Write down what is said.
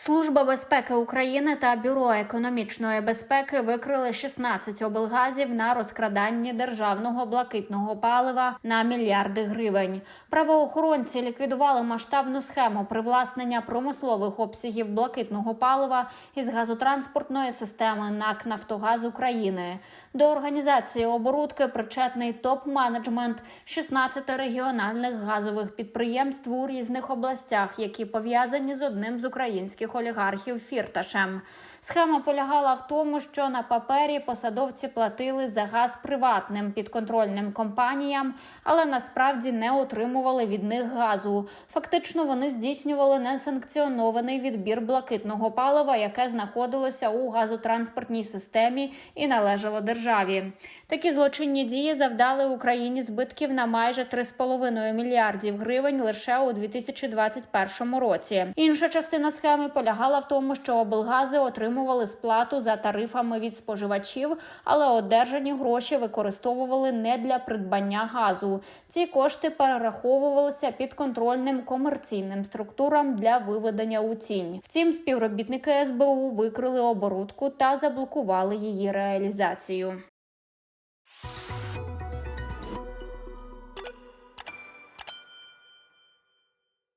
Служба безпеки України та Бюро економічної безпеки викрили 16 облгазів на розкраданні державного блакитного палива на мільярди гривень. Правоохоронці ліквідували масштабну схему привласнення промислових обсягів блакитного палива із газотранспортної системи НАК Нафтогаз України. До організації оборудки причетний топ-менеджмент 16 регіональних газових підприємств у різних областях, які пов'язані з одним з українських олігархів Фірташем. Схема полягала в тому, що на папері посадовці платили за газ приватним підконтрольним компаніям, але насправді не отримували від них газу. Фактично, вони здійснювали несанкціонований відбір блакитного палива, яке знаходилося у газотранспортній системі і належало державі. Такі злочинні дії завдали Україні збитків на майже 3,5 мільярдів гривень лише у 2021 році. Інша частина схеми полягала в тому, що облгази отримували сплату за тарифами від споживачів, але одержані гроші використовували не для придбання газу. Ці кошти перераховувалися підконтрольним комерційним структурам для виведення у тінь. Втім, співробітники СБУ викрили оборудку та заблокували її реалізацію.